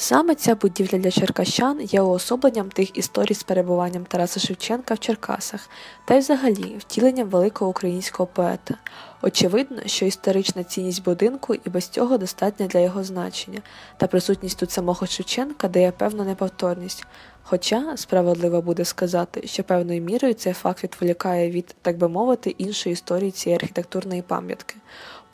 Саме ця будівля для черкащан є уособленням тих історій з перебуванням Тараса Шевченка в Черкасах та й взагалі втіленням великого українського поета. Очевидно, що історична цінність будинку і без цього достатня для його значення, та присутність тут самого Шевченка дає певну неповторність. Хоча справедливо буде сказати, що певною мірою цей факт відволікає від, так би мовити, іншої історії цієї архітектурної пам'ятки.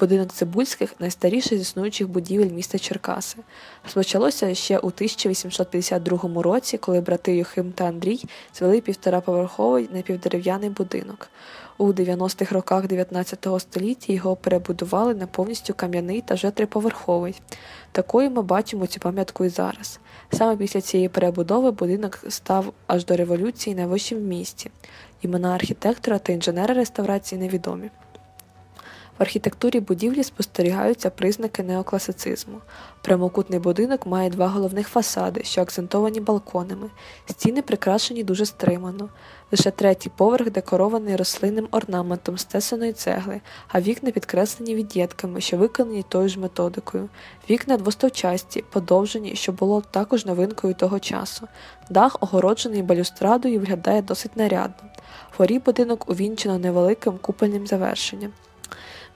Будинок Цибульських найстаріший з існуючих будівель міста Черкаси. Розпочалося ще у 1852 році, коли брати Юхим та Андрій звели півтораповерховий напівдерев'яний будинок. У 90-х роках 19 століття його перебудували на повністю кам'яний та вже триповерховий. Такою ми бачимо цю пам'ятку і зараз. Саме після цієї перебудови будинок став аж до революції найвищим в місті. Імена архітектора та інженера реставрації невідомі. В архітектурі будівлі спостерігаються признаки неокласицизму. Прямокутний будинок має два головних фасади, що акцентовані балконами. Стіни прикрашені дуже стримано. Лише третій поверх декорований рослинним орнаментом з тесаної цегли, а вікна підкреслені від'єдками, що виконані тою ж методикою. Вікна двостовчасті, подовжені, що було також новинкою того часу. Дах, огороджений балюстрадою, виглядає досить нарядно. Вгорі будинок увінчено невеликим купольним завершенням.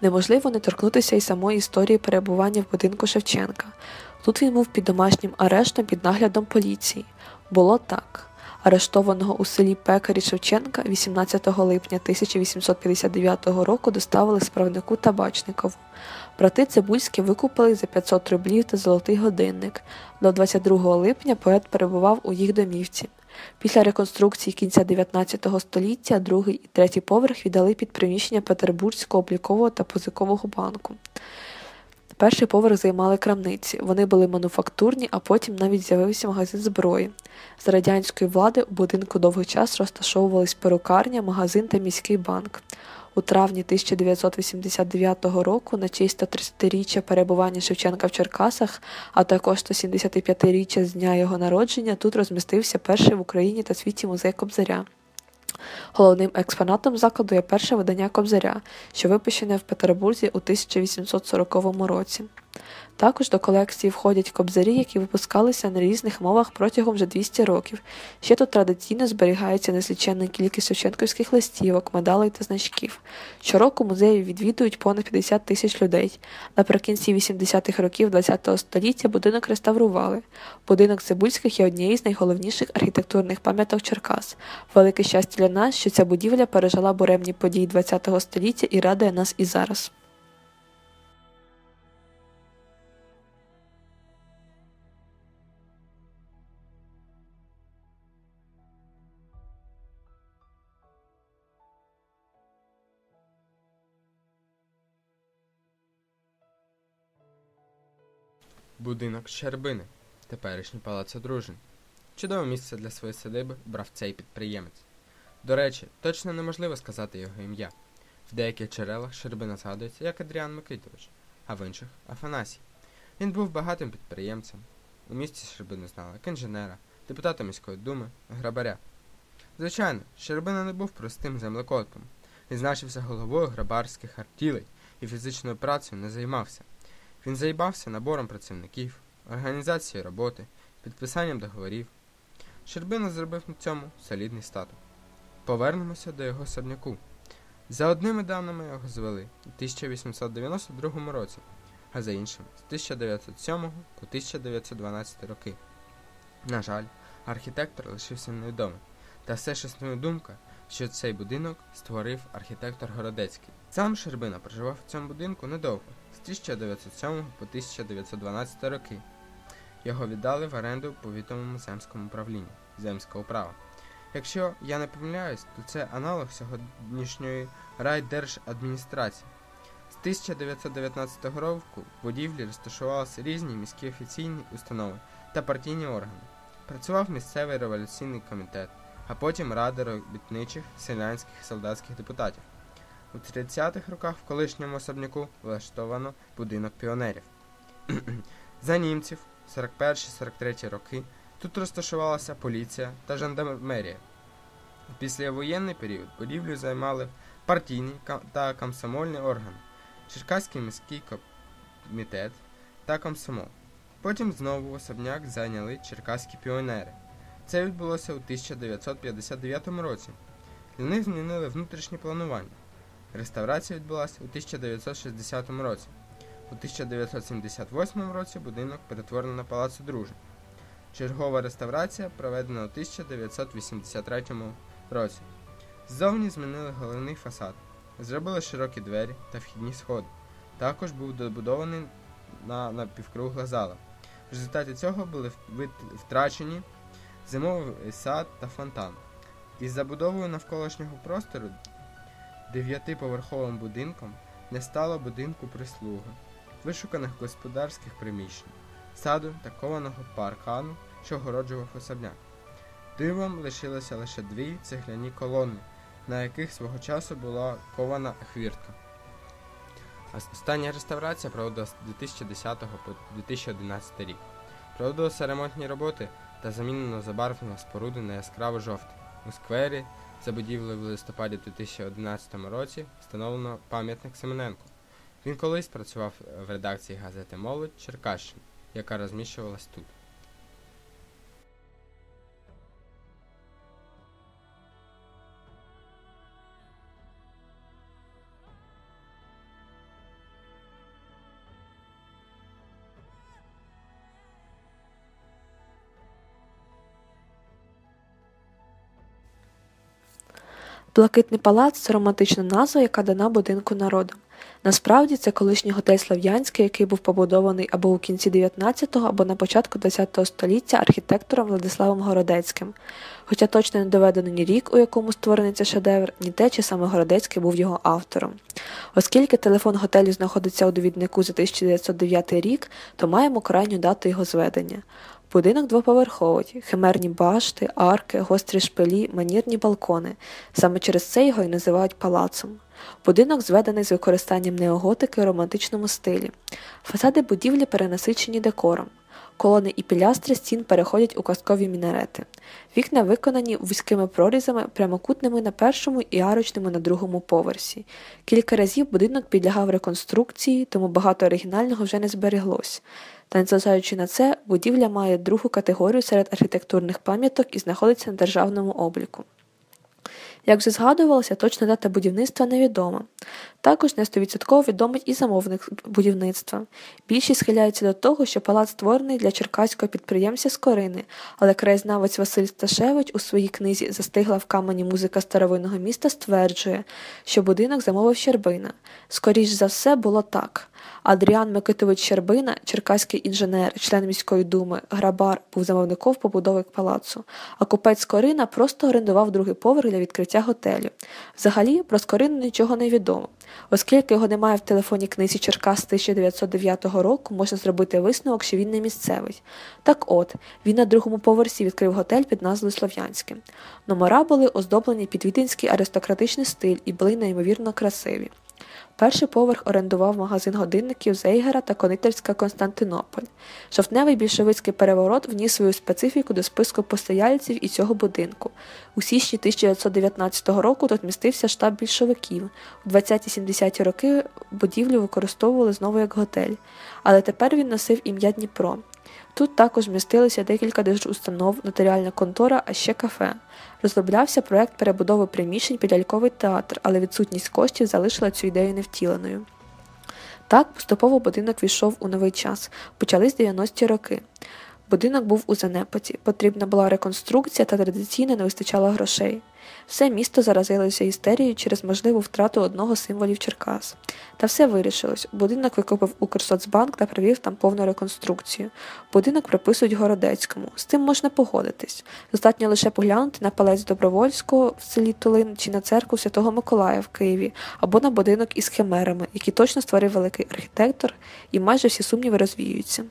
Неможливо не торкнутися й самої історії перебування в будинку Шевченка. Тут він був під домашнім арештом під наглядом поліції. Було так. Арештованого у селі Пекарі Шевченка 18 липня 1859 року доставили справнику Табачникову. Брати Цибульські викупили за 500 рублів та золотий годинник. До 22 липня поет перебував у їх домівці. Після реконструкції кінця 19 століття другий і третій поверх віддали під приміщення Петербурзького облікового та позикового банку. Перший поверх займали крамниці. Вони були мануфактурні, а потім навіть з'явився магазин зброї. З радянської влади у будинку довгий час розташовувались перукарня, магазин та міський банк. У травні 1989 року на честь 130-річчя перебування Шевченка в Черкасах, а також 175-річчя з дня його народження, тут розмістився перший в Україні та світі музей Кобзаря. Головним експонатом закладу є перше видання Кобзаря, що випущене в Петербурзі у 1840 році. Також до колекції входять кобзарі, які випускалися на різних мовах протягом вже 200 років. Ще тут традиційно зберігається незліченна кількість шевченківських листівок, медалей та значків. Щороку музеї відвідують понад 50 тисяч людей. Наприкінці 80-х років ХХ століття будинок реставрували. Будинок Цибульських є однією з найголовніших архітектурних пам'яток Черкас. Велике щастя для нас, що ця будівля пережила буремні події ХХ століття і радує нас і зараз. Будинок Щербини, теперішній палац одружень. Чудове місце для своєї садиби брав цей підприємець. До речі, точно неможливо сказати його ім'я. В деяких джерелах Щербина згадується як Адріан Микитович, а в інших Афанасій. Він був багатим підприємцем. У місті Щербину знали як інженера, депутата міської думи, грабаря. Звичайно, Щербина не був простим землекопом. Він значився головою грабарських артілей і фізичною працею не займався. Він займався набором працівників, організацією роботи, підписанням договорів. Щербина зробив на цьому солідний статок. Повернемося до його особняку. За одними даними його звели у 1892 році, а за іншими з 1907 по 1912 роки. На жаль, архітектор лишився невідомим, та все ж існує думка, що цей будинок створив архітектор Городецький. Сам Щербина проживав в цьому будинку недовго з 1907 по 1912 роки. Його віддали в оренду повітовому земському управлінню земського права. Якщо я не помиляюсь, то це аналог сьогоднішньої райдержадміністрації. З 1919 року в будівлі розташувалися різні міські офіційні установи та партійні органи. Працював місцевий революційний комітет, а потім Рада робітничих, селянських солдатських депутатів. У 30-х роках в колишньому особняку влаштовано будинок піонерів. За німців 41-43 роки тут розташувалася поліція та жандармерія. Післявоєнний період будівлю займали партійні та комсомольні органи, Черкаський міський комітет та комсомол. Потім знову особняк зайняли черкаські піонери. Це відбулося у 1959 році. Для них змінили внутрішнє планування. Реставрація відбулася у 1960 році. У 1978 році будинок перетворено на палац дружин. Чергова реставрація проведена у 1983 році. Ззовні змінили головний фасад, зробили широкі двері та вхідні сходи. Також був добудований на напівкругла зала. В результаті цього були втрачені зимовий сад та фонтан. Із забудовою навколишнього простору дев'ятиповерховим будинком не стало будинку прислуги, вишуканих господарських приміщень, саду та кованого паркану, що огороджував особняк. Дивом лишилося лише дві цегляні колони, на яких свого часу була кована хвіртка. Остання реставрація проводилася з 2010 по 2011 рік. Проводилися ремонтні роботи та замінено забарвлення споруди на яскраво жовте. У сквері за будівлею в листопаді 2011 році встановлено пам'ятник Семененку. Він колись працював в редакції газети Молодь Черкащин, яка розміщувалась тут. Блакитний палац це романтична назва, яка дана будинку народом. Насправді це колишній готель Слав'янський, який був побудований або у кінці 19-го, або на початку 20-го століття архітектором Владиславом Городецьким. Хоча точно не доведено ні рік, у якому створений цей шедевр, ні те, чи саме Городецький був його автором. Оскільки телефон готелю знаходиться у довіднику за 1909 рік, то маємо крайню дату його зведення. Будинок двоповерховий, химерні башти, арки, гострі шпилі, манірні балкони. Саме через це його і називають палацом. Будинок зведений з використанням неоготики у романтичному стилі. Фасади будівлі перенасичені декором. Колони і пілястри стін переходять у казкові мінарети. Вікна виконані вузькими прорізами, прямокутними на першому і арочними на другому поверсі. Кілька разів будинок підлягав реконструкції, тому багато оригінального вже не збереглось. Та незважаючи на це, будівля має другу категорію серед архітектурних пам'яток і знаходиться на державному обліку. Як вже згадувалося, точна дата будівництва невідома. Також не 100% відомий і замовник будівництва. Більшість схиляються до того, що палац створений для черкаського підприємця Скорини, але краєзнавець Василь Сташевич у своїй книзі Застигла в камені музика старовинного міста стверджує, що будинок замовив Щербина. Скоріш за все було так. Адріан Микитович Щербина, черкаський інженер, член міської думи, грабар, був замовником побудови палацу, а купець Скорина просто орендував другий поверх для відкриття готелю. Взагалі, про Скорину нічого не відомо. Оскільки його немає в телефоні книзі Черкас 1909 року, можна зробити висновок, що він не місцевий. Так от, він на другому поверсі відкрив готель під назвою Слов'янське. Номера були оздоблені під віденський аристократичний стиль і були неймовірно красиві. Перший поверх орендував магазин годинників Зейгера та кондитерська Константинополь. Жовтневий більшовицький переворот вніс свою специфіку до списку постояльців і цього будинку. У січні 1919 року тут містився штаб більшовиків. У 20-70-ті роки будівлю використовували знову як готель, але тепер він носив ім'я Дніпро. Тут також містилися декілька держустанов, нотаріальна контора, а ще кафе. Розроблявся проект перебудови приміщень під ляльковий театр, але відсутність коштів залишила цю ідею невтіленою. Так поступово будинок війшов у новий час, почались 90-ті роки. Будинок був у занепаді, потрібна була реконструкція та традиційно не вистачало грошей. Все місто заразилося істерією через можливу втрату одного з символів Черкас. Та все вирішилось. Будинок викупив Укрсоцбанк та провів там повну реконструкцію. Будинок приписують Городецькому. З цим можна погодитись. Достатньо лише поглянути на палець Добровольського в селі Тулин чи на церкву Святого Миколая в Києві, або на будинок із химерами, який точно створив великий архітектор, і майже всі сумніви розвіюються.